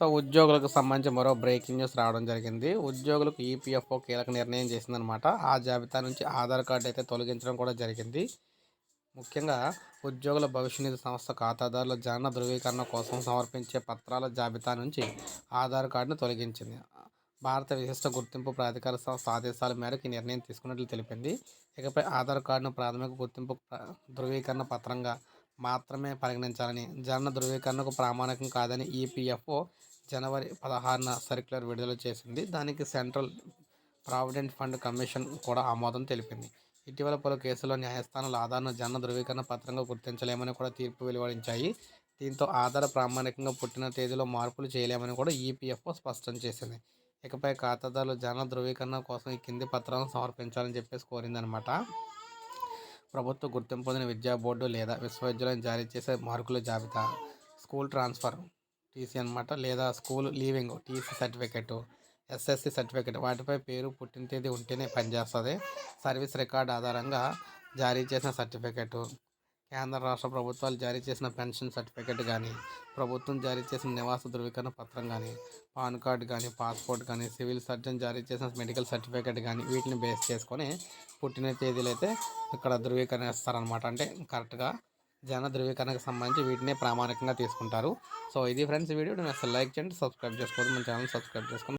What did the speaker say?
So ఉద్యోగులకు సంబంధించి మరో బ్రేకింగ్ న్యూస్ రావడం జరిగింది. ఉద్యోగులకు ఈపీఎఫ్ఓ కీలక నిర్ణయం చేసిందనమాట. ఆ జాబితా నుంచి ఆధార్ కార్డు అయితే తొలగించడం కూడా జరిగింది. ముఖ్యంగా ఉద్యోగుల భవిష్య నిధి సంస్థ ఖాతాదారుల జనన ధృవీకరణ కోసం సమర్పించే పత్రాల జాబితా నుంచి ఆధార్ కార్డును తొలగించింది. భారత విశిష్ట గుర్తింపు ప్రాధికార సంస్థ ఆదేశాల మేరకు ఈ నిర్ణయం తీసుకున్నట్లు తెలిపింది. ఇకపై ఆధార్ కార్డును ప్రాథమిక గుర్తింపు ధృవీకరణ పత్రంగా మాత్రమే పరిగణించాలని జనన ధృవీకరణకు ప్రామాణికం కాదని ఈపీఎఫ్ఓ జనవరి పదహారున సర్క్యులర్ విడుదల చేసింది. దానికి సెంట్రల్ ప్రావిడెంట్ ఫండ్ కమిషన్ కూడా ఆమోదం తెలిపింది. ఇటీవల పలు కేసుల్లో న్యాయస్థానాలు ఆధార్ను జనన ధృవీకరణ పత్రంగా గుర్తించలేమని కూడా తీర్పు వెలువడించాయి. దీంతో ఆధార ప్రామాణికంగా పుట్టిన తేదీలో మార్పులు చేయలేమని కూడా ఈపీఎఫ్ఓ స్పష్టం చేసింది. ఇకపై ఖాతాదారులు జనన ధృవీకరణ కోసం ఈ కింది పత్రాలను సమర్పించాలని చెప్పేసి కోరిందనమాట ప్రభుత్వ గుర్తింపు పొందిన విద్యా బోర్డు లేదా విశ్వవిద్యాలయం జారీ చేసే మార్కుల జాబితా స్కూల్ ట్రాన్స్ఫర్ టీసీ అనమాట లేదా school leaving TC certificate SSC certificate వాటిపై పేరు పుట్టిన తేదీ ఉంటేనే పనిచేస్తుంది. సర్వీస్ రికార్డ్ ఆధారంగా జారీ చేసిన సర్టిఫికెట్ కేంద్ర రాష్ట్ర ప్రభుత్వాలు జారీ చేసిన పెన్షన్ సర్టిఫికెట్ కానీ ప్రభుత్వం జారీ చేసిన నివాస ధృవీకరణ పత్రం కానీ పాన్ కార్డ్ కానీ పాస్పోర్ట్ కానీ సివిల్ సర్జన్ జారీ చేసిన మెడికల్ సర్టిఫికేట్ కానీ వీటిని బేస్ చేసుకొని పుట్టిన తేదీలు అయితే ఇక్కడ ధృవీకరణ ఇస్తారనమాట అంటే కరెక్ట్గా జన ధృవీకరణకు సంబంధించి వీటిని ప్రామాణికంగా తీసుకుంటారు. సో ఇది ఫ్రెండ్స్ వీడియో. నేను అసలు లైక్ చేయండి సబ్స్క్రైబ్ చేసుకోవద్దు. మన ఛానల్ సబ్స్క్రైబ్ చేసుకోండి.